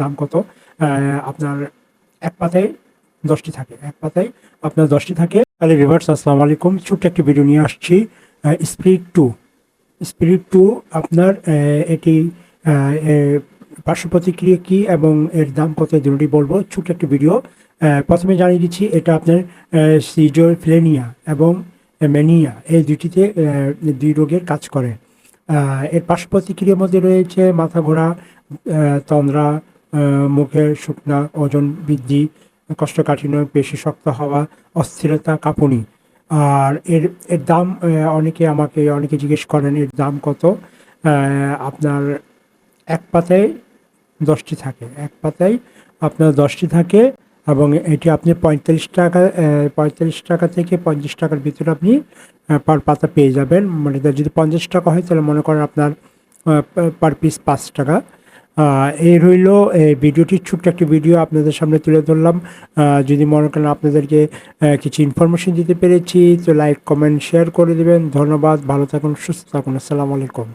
দাম কত? আপনার এক পাতায় দশটি থাকে, এক পাতায় আপনার দশটি থাকে। তাহলে রিভার্স আসসালামু আলাইকুম। ছোট্ট একটি ভিডিও নিয়ে আসছি। স্পিরিট টু স্পিরিট টু আপনার এটি পার্শ্ব প্রতিক্রিয়া কী এবং এর দাম কত দুটি বলব। ছোট্ট একটি ভিডিও প্রথমে জানিয়ে দিচ্ছি, এটা আপনার সিজোফ্লেনিয়া এবং ম্যানিয়া এই দুটিতে দুই রোগের কাজ করে। এর পার্শ্ব প্রতিক্রিয়ার মধ্যে রয়েছে মাথা ঘোরা তন্দ্রা মুখের শুকনা ওজন বৃদ্ধি, কষ্টকাঠিন্য, পেশি শক্ত হওয়া, অস্থিরতা, কাঁপুনি। আর এর এর দাম অনেকে আমাকে, অনেকে জিজ্ঞেস করেন, এর দাম কত? আপনার এক পাতায় দশটি থাকে। এক পাতায় আপনার দশটি থাকে এবং এটি আপনি পঁয়তাল্লিশ টাকা পঁয়তাল্লিশ টাকা থেকে পঞ্চাশ টাকার ভিতরে আপনি পার পাতা পেয়ে যাবেন। মানে যদি পঞ্চাশ টাকা হয়, তাহলে মনে করেন আপনার পার পিস পাঁচ টাকা। এই রইল, এই ভিডিওটির ছোট্ট একটি ভিডিও আপনাদের সামনে তুলে ধরলাম। যদি মনে করেন আপনাদেরকে কিছু ইনফরমেশন দিতে পেরেছি, তো লাইক কমেন্ট শেয়ার করে দেবেন। ধন্যবাদ, ভালো থাকুন, সুস্থ থাকুন। আসসালামু আলাইকুম।